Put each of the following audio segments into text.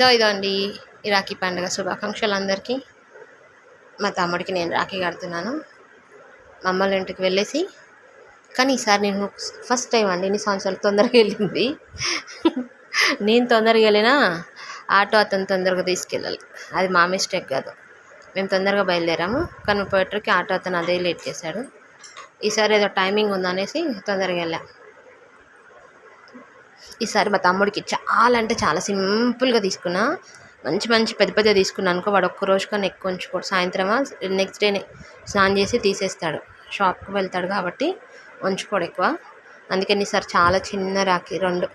So ఇదండి ఈ రాఖీ పండుగ శుభాకాంక్షలు అందరికీ మా తమ్ముడికి నేను రాఖీ కడుతున్నాను. మా అమ్మల ఇంటికి వెళ్ళేసి కానీ ఈసారి నేను ఫస్ట్ టైం అండి ఇన్ని సంవత్సరాలు తొందరగా వెళ్ళింది. నేను తొందరగా వెళ్ళినా ఆటో అతను తొందరగా తీసుకెళ్ళాలి. అది మా మిస్టేక్ కాదు. మేము తొందరగా బయలుదేరాము కానీ పోయేటరికి ఆటో అతను అదే లేట్ చేశాడు. ఈసారి ఏదో టైమింగ్ ఉందనేసి తొందరగా వెళ్ళాం. ఈసారి మా తమ్ముడికి చాలా అంటే చాలా సింపుల్గా తీసుకున్నా. మంచి మంచి పెద్ద పెద్ద తీసుకున్నాను అనుకో వాడు ఒక్క రోజు కన్నా ఎక్కువ ఉంచుకోడు. సాయంత్రమా నెక్స్ట్ డేనే స్నానం చేసి తీసేస్తాడు. షాప్కి వెళ్తాడు కాబట్టి ఉంచుకోడు ఎక్కువ. అందుకని ఈసారి చాలా చిన్న రాఖీ రెండు.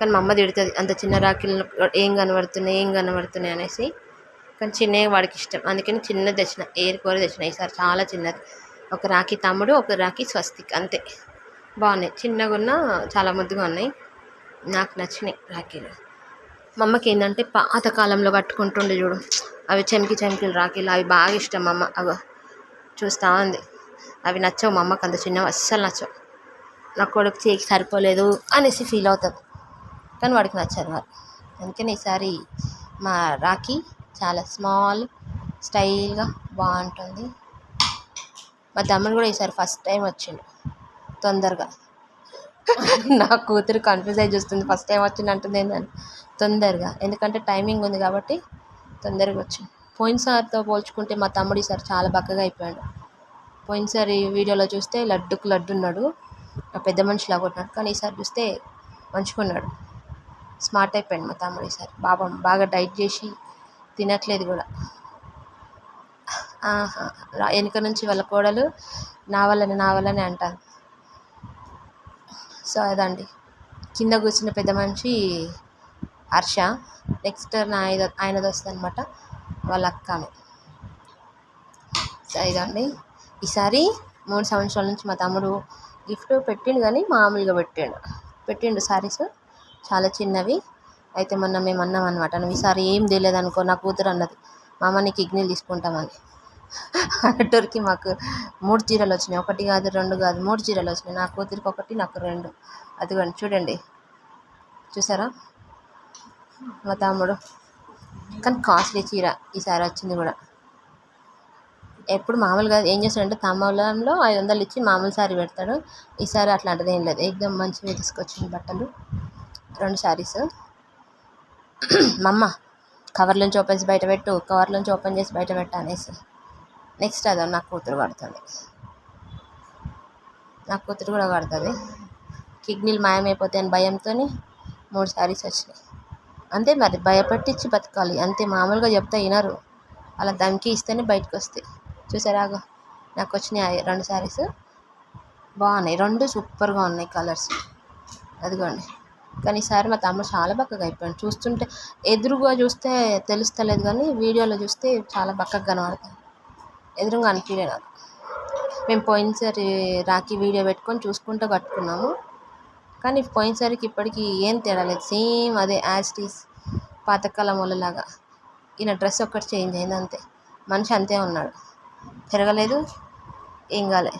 కానీ మా అమ్మ తిడుతుంది అంత చిన్న రాఖీలు ఏం కనబడుతున్నాయి ఏం కనబడుతున్నాయి? అనేసి. కానీ చిన్నవి వాడికి ఇష్టం. అందుకని చిన్నది తెచ్చిన ఏరుకోర తెచ్చిన. ఈసారి చాలా చిన్నది. ఒక రాఖీ తమ్ముడు ఒక రాఖీ స్వస్తిక్ అంతే. బాగున్నాయి. చిన్నగా ఉన్న చాలా ముద్దుగా ఉన్నాయి. నాకు నచ్చినాయి రాఖీలు. మా అమ్మకి ఏంటంటే పాతకాలంలో కట్టుకుంటుండే చూడు. అవి చెమికి చెమికిలు రాఖీలు అవి బాగా ఇష్టం మా అమ్మ. అవి చూస్తూ ఉంది. అవి నచ్చవు మా అమ్మకి అంత చిన్నవి అస్సలు నచ్చవు. నా కొడుకు చేయికి సరిపోలేదు అనేసి ఫీల్ అవుతుంది కానీ వాడికి నచ్చదు వారు అందుకని ఈసారి మా రాఖీ చాలా స్మాల్ స్టైల్గా బాగుంటుంది. మా తమ్ముడు కూడా ఈసారి ఫస్ట్ టైం వచ్చిండు. తొందరగా. నా కూతురు కన్ఫ్యూజ్ అయ్యి చూస్తుంది. ఫస్ట్ టైం వచ్చింది అంటుంది ఏంటని తొందరగా. ఎందుకంటే టైమింగ్ ఉంది కాబట్టి తొందరగా వచ్చింది. పోయినసారితో పోల్చుకుంటే మా తమ్ముడు ఈసారి చాలా బక్కగా అయిపోయాడు. పోయినసారి వీడియోలో చూస్తే లడ్డుకు లడ్డు ఉన్నాడు. ఆ పెద్ద మనిషి ఉన్నాడు. కానీ ఈసారి చూస్తే మంచుకున్నాడు స్మార్ట్ అయిపోయాడు మా తమ్ముడు ఈసారి. బాబా బాగా డైట్ చేసి తినట్లేదు కూడా. ఆహా. వెనుక నుంచి వాళ్ళ కోడలు నా వల్లనే నా వల్లనే అంటారు. సో అదండి. కింద కూర్చున్న పెద్ద మనిషి హర్ష. నెక్స్ట్ నా ఆయన ఆయనది వస్తుంది అనమాట వాళ్ళ అక్క సో ఇదండి. ఈసారి మూడు సంవత్సరాల నుంచి మా తమ్ముడు గిఫ్ట్ పెట్టిండు కానీ మామూలుగా పెట్టిండు. పెట్టిండు సారీస్. చాలా చిన్నవి. అయితే మొన్న మేము అన్నాం అనమాట నువ్వు ఈసారి ఏం తెలియదు అనుకో నా కూతురు అన్నది. మామ నీకు ఇగ్నీలు తీసుకుంటామని. అన్నటూరికి మాకు మూడు చీరలు వచ్చినాయి. ఒకటి కాదు రెండు కాదు మూడు చీరలు వచ్చినాయి. నా కూతురికి ఒకటి నాకు రెండు. అదిగోండి చూడండి. చూసారా? మా తమ్ముడు. కానీ కాస్ట్లీ చీర ఈసారి వచ్చింది కూడా. ఎప్పుడు మామూలుగా ఏం చేస్తాడంటే తమ్మలంలో ఐదు వందలు ఇచ్చి మామూలు సారీ పెడతాడు. ఈసారి అట్లాంటిది ఏం లేదు. ఎగ్దమ్ మంచిగా తీసుకొచ్చింది బట్టలు. రెండు శారీస్ మా అమ్మ కవర్లోంచి ఓపెన్ చేసి బయట పెట్టు కవర్లోంచి ఓపెన్ చేసి బయట పెట్టు అనేసి. నెక్స్ట్ అదో నా కూతురు పడుతుంది. నా కూతురు కూడా పడుతుంది. కిడ్నీలు మాయమైపోతాయి అని భయంతో మూడు శారీస్ వచ్చినాయి. అంతే మరి భయపెట్టించి బతకాలి. అంతే మామూలుగా చెప్తే వినరు. అలా దమ్కి ఇస్తేనే బయటకు వస్తాయి. చూసారాగో నాకు వచ్చినాయి రెండు శారీస్. బాగున్నాయి. రెండు సూపర్గా ఉన్నాయి కలర్స్. అదిగోండి. కానీ ఈసారి మా తమ్ముడు చాలా బక్కగా అయిపోయాడు. చూస్తుంటే ఎదురుగా చూస్తే తెలుస్తలేదు కానీ వీడియోలో చూస్తే చాలా బక్కగా కనబడతాయి ఎదురుగా అనిపించలేదు నాకు. మేము పోయినసారి రాఖీ వీడియో పెట్టుకొని చూసుకుంటూ కట్టుకున్నాము. కానీ పోయినసారికి ఇప్పటికి ఏం తేడా లేదు. సేమ్ అదే యాస్టీస్ పాతకాలం వాళ్ళలాగా ఈయన డ్రెస్ ఒక్కటి చేంజ్ అయింది అంతే. మనిషి అంతే ఉన్నాడు. పెరగలేదు ఏం కాలే.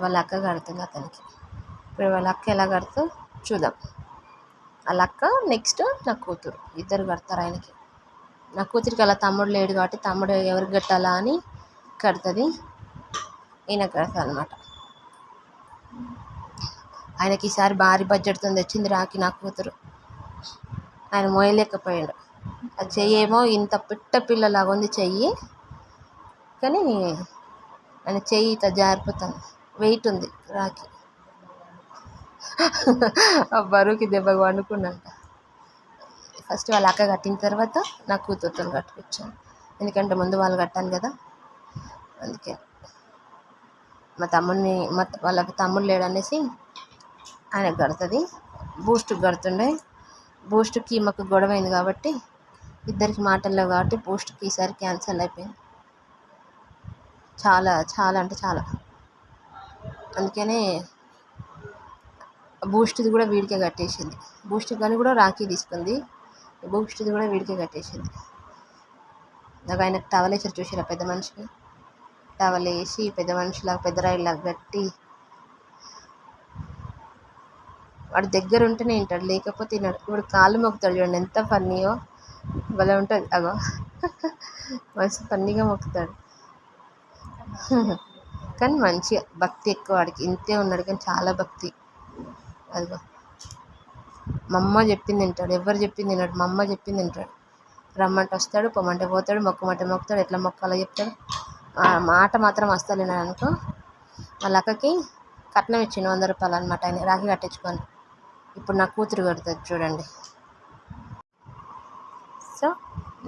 వాళ్ళ అక్క కడుతుంది అతనికి ఇప్పుడు వాళ్ళ అక్క ఎలా కడుతూ చూద్దాం. వాళ్ళ అక్క నెక్స్ట్ నా కూతురు. ఇద్దరు కడతారు ఆయనకి. నా కూతురికి అలా తమ్ముడు లేడు కాబట్టి తమ్ముడు ఎవరికి కట్టాలా అని కడుతుంది. ఈయన కడతా అనమాట ఆయనకి ఈసారి భారీ బడ్జెట్తో తెచ్చింది రాకి నా కూతురు. ఆయన మోయలేకపోయాడు. ఆ చెయ్యి ఏమో ఇంత పిట్ట పిల్లలాగా ఉంది చెయ్యి. కానీ ఆయన చెయ్యి ఇట్లా జారిపోతుంది. వెయిట్ ఉంది రాకి ఆ బరువుకి దెబ్బకు వండుకున్నంట ఫస్ట్ వాళ్ళ అక్క కట్టిన తర్వాత నా కూతురుతో కట్టుకొచ్చాను ఎందుకంటే ముందు వాళ్ళు కట్టాను కదా. అందుకే మా తమ్ముడిని మా వాళ్ళకి తమ్ముడు లేడనేసి ఆయనకు కడుతుంది. బూస్ట్కి కడుతుండే. బూస్ట్కి మాకు గొడవ అయింది కాబట్టి ఇద్దరికి మాటల్లో కాబట్టి బూస్ట్కి ఈసారి క్యాన్సిల్ అయిపోయింది. చాలా చాలా అంటే చాలా. అందుకనే బూస్ట్ది కూడా వీడికే కట్టేసింది. బూస్ట్ కానీ కూడా రాఖీ తీసుకుంది. బూస్ట్ది కూడా వీడికే కట్టేసింది. నాకు ఆయనకు టవల్ వేసారు చూసారా పెద్ద మనిషికి? టవల్ వేసి పెద్ద మనిషిలాగా పెద్ద రాయిలాగా కట్టి. వాడు దగ్గర ఉంటేనే వింటాడు లేకపోతే తిన్నాడు ఇప్పుడు కాళ్ళు మొక్కుతాడు చూడండి ఎంత ఫన్నీయో. భలే ఉంటుంది అగో. మస్తు ఫన్నీగా మొక్కుతాడు. కానీ మంచిగా భక్తి ఎక్కువ వాడికి. ఇంతే ఉన్నాడు కానీ చాలా భక్తి. అదిగో. మా అమ్మ చెప్పింది వింటాడు ఎవరు చెప్పింది వినడు మా అమ్మ చెప్పింది వింటాడు. రమ్మంటే వస్తాడు పొమ్మంటే పోతాడు మొక్కమంటే మొక్కుతాడు ఎట్లా మొక్కాలో చెప్తాడు. మాట మాత్రం అస్సలు వినడు అనుకో. వాళ్ళ అక్కకి కట్నం ఇచ్చిండు వంద రూపాయలు అనమాట ఆయన రాఖీ కట్టించుకొని. ఇప్పుడు నా కూతురు కడుతుంది చూడండి. సో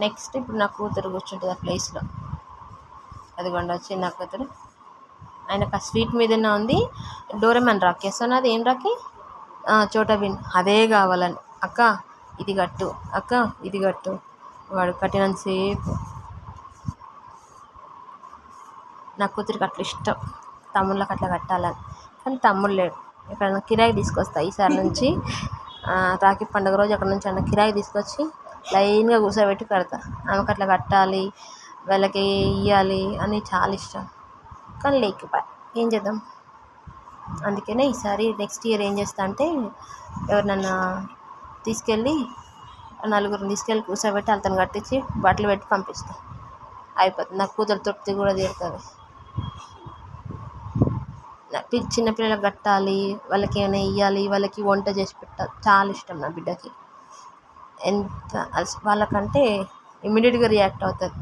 నెక్స్ట్ ఇప్పుడు నా కూతురు కూర్చుంటుంది ఆ ప్లేస్లో. అదిగోండి వచ్చి నా కూతురు. ఆయనకు ఆ స్వీట్ మీదనే ఉంది డోరెమన్ రాఖీ. సో నాది ఏం రాఖీ? చోటా బిన్ అదే కావాలని. అక్క ఇది కట్టు. అక్క ఇది కట్టు. వాడు కట్టినంతసేపు నా కూతురికి అట్లా ఇష్టం. తమ్ముళ్ళకి అట్లా కట్టాలని. కానీ తమ్ముడు లేడు. ఎక్కడైనా కిరాయి తీసుకొస్తా ఈసారి నుంచి. రాఖీ పండుగ రోజు అక్కడ నుంచి అన్న కిరాయి తీసుకొచ్చి లైన్గా కూర్చోబెట్టి కడతా ఆమెకు అట్లా కట్టాలి వాళ్ళకి ఇవ్వాలి అని చాలా ఇష్టం. కానీ లేకపోయా. ఏం చేద్దాం? అందుకనే ఈసారి నెక్స్ట్ ఇయర్ ఏం చేస్తా అంటే ఎవరినన్నా తీసుకెళ్ళి నలుగురిని తీసుకెళ్ళి కూర్చోబెట్టి వాళ్ళతో కట్టించి బట్టలు పెట్టి పంపిస్తాను అయిపోతుంది. నా కూతురు తృప్తి కూడా తీరుతుంది. చిన్నపిల్లలకు కట్టాలి వాళ్ళకి ఏమైనా ఇవ్వాలి వాళ్ళకి వంట చేసి పెట్టాలి. చాలా ఇష్టం నా బిడ్డకి. ఎంత వాళ్ళకంటే ఇమ్మీడియట్గా రియాక్ట్ అవుతుంది.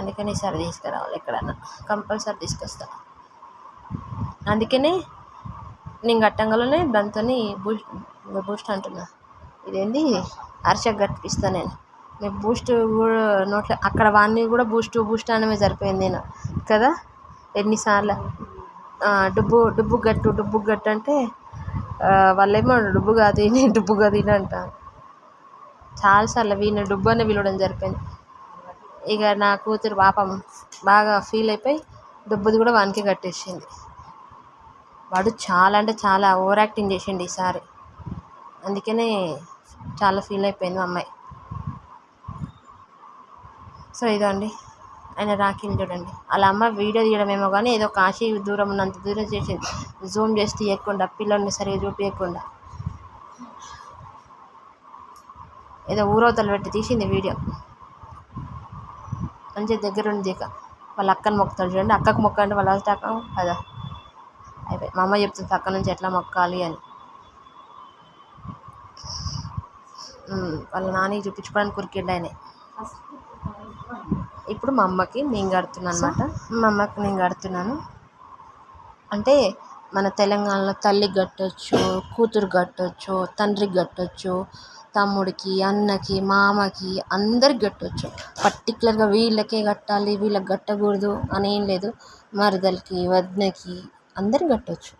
అందుకని ఈసారి తీసుకురావాలి ఎక్కడన్నా కంపల్సరీ తీసుకొస్తాను అందుకనే నేను కట్టంగానే దాంతో బూస్ట్ బూస్ట్ అంటున్నా. ఇదేంది? అరిసెకు గట్టిస్తా నేను. నేను బూస్ట్ కూడా నోట్లో అక్కడ వాడిని కూడా బూస్ట్ బూస్ట్ అనమే సరిపోయింది నేను. కదా? ఎన్నిసార్లు? డుబ్బు డుబ్బు గట్టు డుబ్బు గట్టు అంటే వాళ్ళేమో డుబ్బు కాదు ఈయన డుబ్బు కాదు ఈయన చాలాసార్లు వీళ్ళని డుబ్బు అని పిలవడం జరిపోయింది ఇక నా కూతురు పాపం బాగా ఫీల్ అయిపోయి డుబ్బుది కూడా వానికి కట్టేసింది. వాడు చాలా అంటే చాలా ఓవర్ యాక్టింగ్ చేసిండు ఈసారి అందుకనే చాలా ఫీల్ అయిపోయింది మా అమ్మాయి. సో ఇదండి. ఆయన రాఖీని చూడండి. అలా అమ్మ వీడియో తీయడమేమో కానీ ఏదో కాశీ దూరం ఉన్నంత దూరం చేసింది. జూమ్ చేసి తీయకుండా పిల్లల్ని సరిగా చూపించకుండా ఏదో ఊరవతలు పెట్టి తీసింది వీడియో. మంచిగా దగ్గరుండి దిగ వాళ్ళ అక్కని మొక్కుతాడు చూడండి. అక్కకు మొక్కండి వాళ్ళ అక్క కదా. మా అమ్మ చెప్తుంది అక్క నుంచి ఎట్లా మొక్కాలి అని. వాళ్ళ నాన్నకి చూపించుకోవడానికి కురికిండు ఆయన ఇప్పుడు మా అమ్మకి నేను కడుతున్నాను అనమాట మా అమ్మకి నేను కడుతున్నాను. అంటే మన తెలంగాణలో తల్లికి కట్టొచ్చు కూతురు కట్టొచ్చు తండ్రికి కట్టొచ్చు తమ్ముడికి అన్నకి మామకి అందరికి కట్టొచ్చు. పర్టికులర్గా వీళ్ళకే కట్టాలి వీళ్ళకి కట్టకూడదు అని ఏం లేదు. మరదలకి వదినకి అందరు కట్టొచ్చు.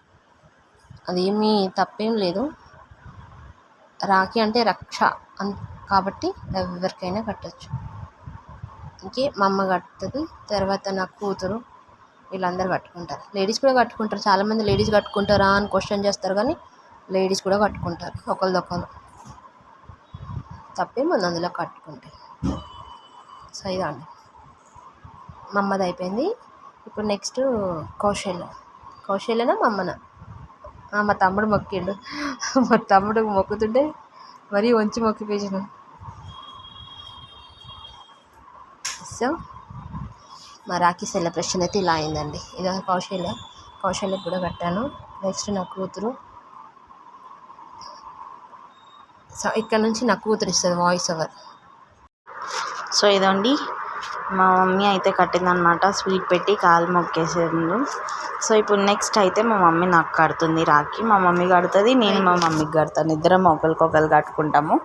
అదేమీ తప్పేం లేదు. రాఖీ అంటే రక్ష అన్ కాబట్టి ఎవరికైనా కట్టొచ్చు. ఇంకే మా అమ్మ కట్టుతుంది తర్వాత నా కూతురు వీళ్ళందరూ కట్టుకుంటారు. లేడీస్ కూడా కట్టుకుంటారు చాలామంది లేడీస్ కట్టుకుంటారా అని క్వశ్చన్ చేస్తారు కానీ లేడీస్ కూడా కట్టుకుంటారు ఒకరిదొకరు తప్పేముంది అందులో కట్టుకుంటే. సో ఇదండి మా అమ్మది అయిపోయింది. ఇప్పుడు నెక్స్ట్ కౌశల్య కౌశల్యనా మా అమ్మనా మా తమ్ముడు మొక్కిండు. మా తమ్ముడు మొక్కుతుంటే మరీ వంచి మొక్కిపోయిన సో మా రాఖీ సెలబ్రేషన్ అయితే ఇలా అయిందండి. ఇదో కౌశల్య కౌశల్యకి కూడా కట్టాను. నెక్స్ట్ నా కూతురు. సో ఇక్కడ నుంచి నా కూతురు ఇస్తుంది వాయిస్ ఓవర్ సో ఇదండి. మా మమ్మీ అయితే కట్టిందనమాట స్వీట్ పెట్టి కాలు మొక్కేసారు సో ఇప్పుడు నెక్స్ట్ అయితే మా మమ్మీ నాకు కడుతుంది రాఖీ. మా మమ్మీ కడుతుంది నేను మా మమ్మీకి కడతాను. ఇద్దరం ఒకరికొకరు కట్టుకుంటాము.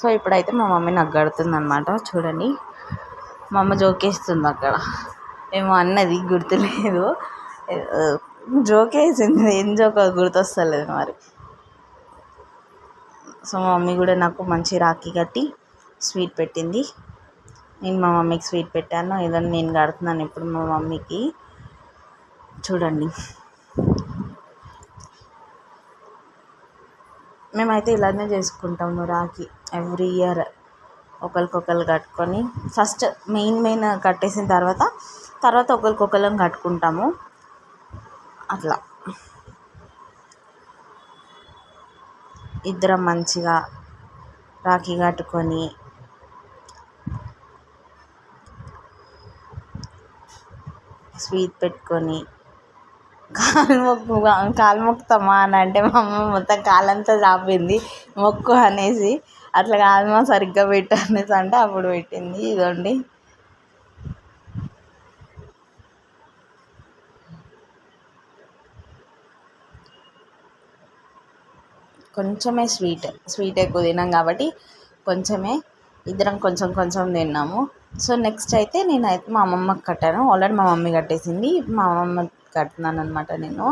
సో ఇప్పుడైతే మా మమ్మీ నాకు కడుతుంది అనమాట చూడండి. మా అమ్మ జోకేస్తుంది అక్కడ. ఏమో అన్నది గుర్తులేదు. జోకేసింది. ఏం జోక గుర్తొస్తలేదు మరి. సో మా మమ్మీ కూడా నాకు మంచి రాఖీ కట్టి స్వీట్ పెట్టింది. నేను మా మమ్మీకి స్వీట్ పెట్టాను. ఏదో నేను కడుతున్నాను ఇప్పుడు మా మమ్మీకి. చూడండి. మేమైతే ఇలానే చేసుకుంటాము రాఖీ ఎవ్రీ ఇయర్ ఒకరికొకరు కట్టుకొని. ఫస్ట్ మెయిన్ మెయిన్ కట్టేసిన తర్వాత తర్వాత ఒకరికొకరం కట్టుకుంటాము. అట్లా. ఇద్దరం మంచిగా రాఖీ కట్టుకొని స్వీట్ పెట్టుకొని కాలు మొక్కు కాలు మొక్కుతామా అని అంటే మా అమ్మ మొత్తం కాలంతా చాపింది. మొక్కు అనేసి అట్లా కాదమ్మా సరిగ్గా పెట్టు అనేసి అంటే అప్పుడు పెట్టింది. ఇదండి కొంచెమే స్వీట్. స్వీట్ ఎక్కువ తిన్నాం కాబట్టి కొంచెమే. ఇద్దరం కొంచెం కొంచెం తిన్నాము. సో నెక్స్ట్ అయితే నేను అయితే మా అమ్మమ్మకి కట్టాను. ఆల్రెడీ మా మమ్మీ కట్టేసింది. మా అమ్మమ్మ కడుతున్నాను అనమాట నేను.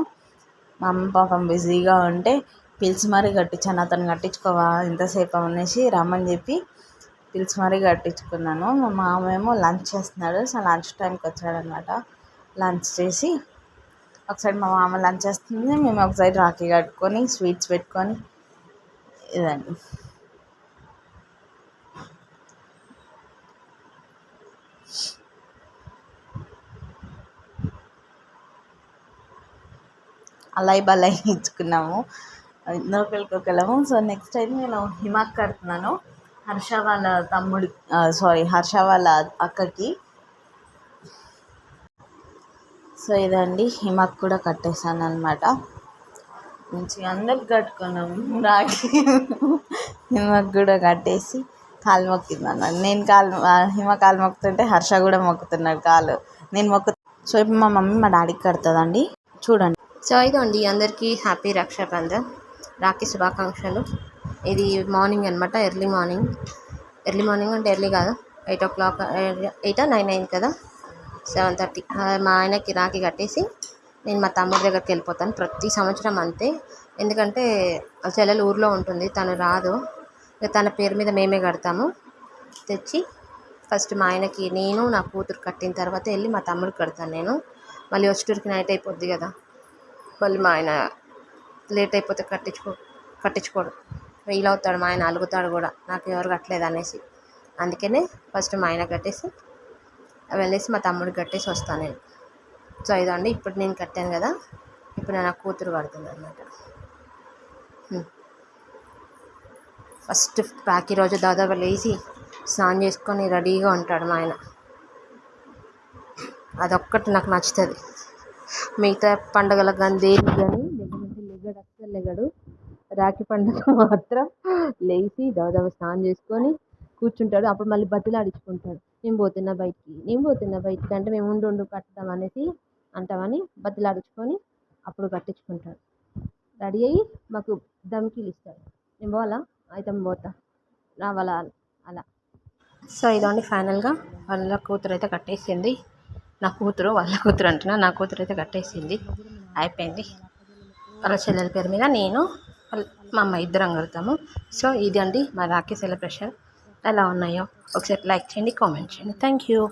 మా అమ్మ పాపం బిజీగా ఉంటే పిలిచి మరీ కట్టించాను అతను కట్టించుకోవా ఇంతసేపు అనేసి రమ్మని చెప్పి పిలిచి మరీ కట్టించుకున్నాను. మా మామ ఏమో లంచ్ చేస్తున్నాడు సో లంచ్ టైంకి వచ్చాడనమాట లంచ్ చేసి ఒకసైడ్ మా మామ లంచ్ చేస్తుంది మేము ఒకసైడ్ రాఖీ కట్టుకొని స్వీట్స్ పెట్టుకొని ఇదండి. అలై బలై ఇచ్చుకున్నాము నోకలికొకలము సో నెక్స్ట్ అయితే నేను హిమాక్ కడుతున్నాను. హర్ష వాళ్ళ తమ్ముడి సారీ హర్ష వాళ్ళ అక్కకి. సో ఇదండి హిమాక్ కూడా కట్టేసాను అనమాట మంచిగా అందరికి కట్టుకున్నాము రాఖీ హిమాక్ కూడా కట్టేసి కాలు మొక్కిందన్న నేను కాలు హిమ కాలు మొక్కుతుంటే హర్ష కూడా మొక్కుతున్నాడు కాలు. నేను మొక్కు సో ఇప్పుడు మా మమ్మీ మా డాడీకి కడుతుందండి. చూడండి. సో ఇదండి అందరికీ హ్యాపీ రక్షాబంధన్. రాఖీ శుభాకాంక్షలు. ఇది మార్నింగ్ అనమాట ఎర్లీ మార్నింగ్ ఎర్లీ మార్నింగ్ అంటే ఎర్లీ కాదు ఎయిట్ ఓ క్లాక్ ఎయిటా నైన్ అయింది కదా? సెవెన్ థర్టీ మా ఆయనకి రాఖీ కట్టేసి నేను మా తమ్ముడి దగ్గరికి వెళ్ళిపోతాను ప్రతి సంవత్సరం అంతే. ఎందుకంటే చెల్లెలు ఊర్లో ఉంటుంది తను రాదు. ఇక తన పేరు మీద మేమే కడతాము. తెచ్చి ఫస్ట్ మా ఆయనకి నేను నా కూతురు కట్టిన తర్వాత వెళ్ళి మా తమ్ముడికి కడతాను నేను. మళ్ళీ వచ్చేటూరికి నైట్ అయిపోద్ది కదా. మళ్ళీ మా ఆయన లేట్ అయిపోతే కట్టించుకో కట్టించుకోడు. ఫెయిల్ అవుతాడు మా ఆయన అలుగుతాడు కూడా. నాకు ఎవరు కట్టలేదు అనేసి. అందుకనే ఫస్ట్ మా ఆయన కట్టేసి వెళ్ళేసి మా తమ్ముడికి కట్టేసి వస్తాను నేను. సో ఇదండి ఇప్పుడు నేను కట్టాను కదా ఇప్పుడు నా కూతురు కడుతుంది అనమాట ఫస్ట్ రాఖీ రోజు దాదాపు లేచి స్నానం చేసుకొని రెడీగా ఉంటాడు మా ఆయన. అదొక్కటి నాకు నచ్చుతుంది. మిగతా పండుగలకు కానీ దేనికి కానీ లేకపోతే లెగడు అస్సలు లెగడు. రాఖీ పండుగ మాత్రం లేచి దవదవ స్నానం చేసుకొని కూర్చుంటాడు. అప్పుడు మళ్ళీ బతిలాడించుకుంటాడు నేను పోతున్నా బయటికి నేను పోతున్నా బయటికి అంటే మేము ఉండు ఉండు కట్టుదాం అనేసి అంటామని బతిలాడించుకొని అప్పుడు కట్టించుకుంటాడు. రెడీ అయ్యి మాకు ధమ్కీలు ఇస్తాడు. నేను పోవాలా? అయితే పోతా. రావాలా? అలా. సో ఇదండి ఫైనల్గా వాళ్ళ కూతురు అయితే కట్టేసింది. నా కూతురు వాళ్ళ కూతురు అంటున్నా నా కూతురు అయితే కట్టేసింది. అయిపోయింది. వాళ్ళ చెల్లెల పేరు మీద నేను వాళ్ళ- మా అమ్మ ఇద్దరం కడతాము. సో ఇది అండి మా రాఖీ సెలబ్రేషన్. ఎలా ఉన్నాయో? ఒకసారి లైక్ చేయండి కామెంట్ చేయండి. Thank you.